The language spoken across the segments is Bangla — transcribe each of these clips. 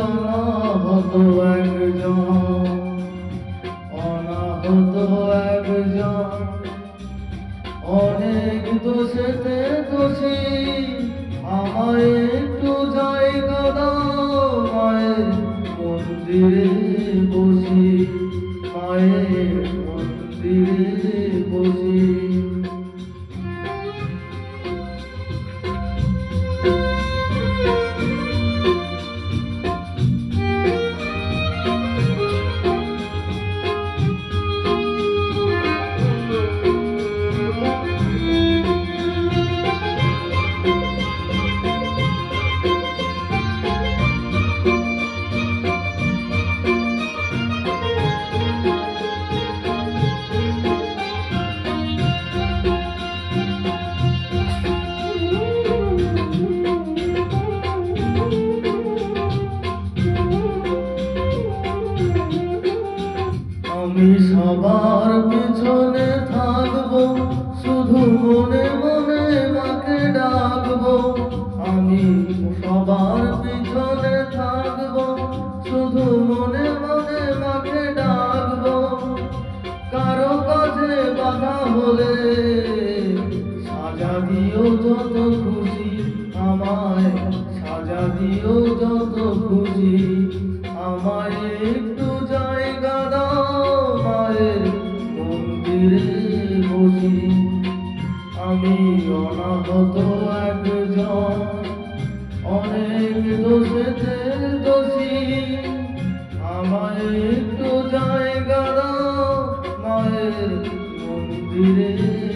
অনাহত একজন। অনাহত একজন। আমায় একটু জায়গা দাও। আমি সবার পিছনে থাকব, শুধু মনে মনে মাকে ডাকবো। আমি সবার পিছনে থাকব, শুধু মনে মনে মাকে ডাকবো। কারও কাছে বাধা হলে সাজা দিও যত খুশি, আমায় সাজা দিও যত খুশি। অনেক দোষেতে দোষী। আমার একটু জায়গা দাও মায়ের মন্দিরে।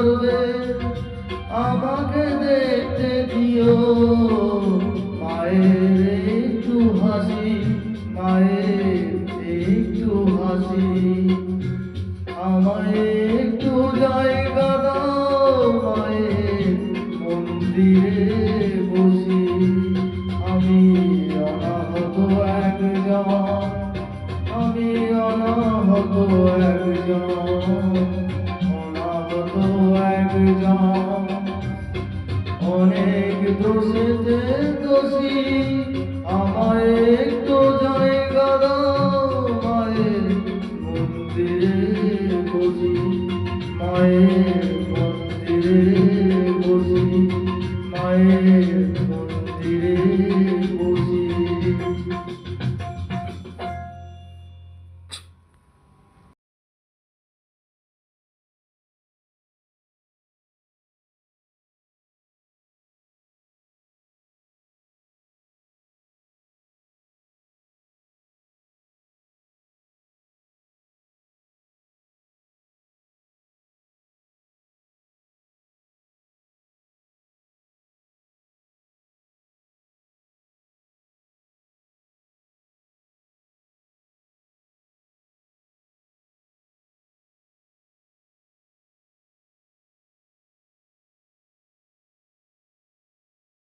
ধরবে আমাকে দেখতে দিও। মায়ের একটু হাসি, মায়ের একটু হাসি। আমায় একটু জায়গা দাও, মায়ের মন্দিরে বসি। আমি অনাহত একজন, আমি অনাহত একজন। অনাহত একজন অনেক দোষেতে দোষী।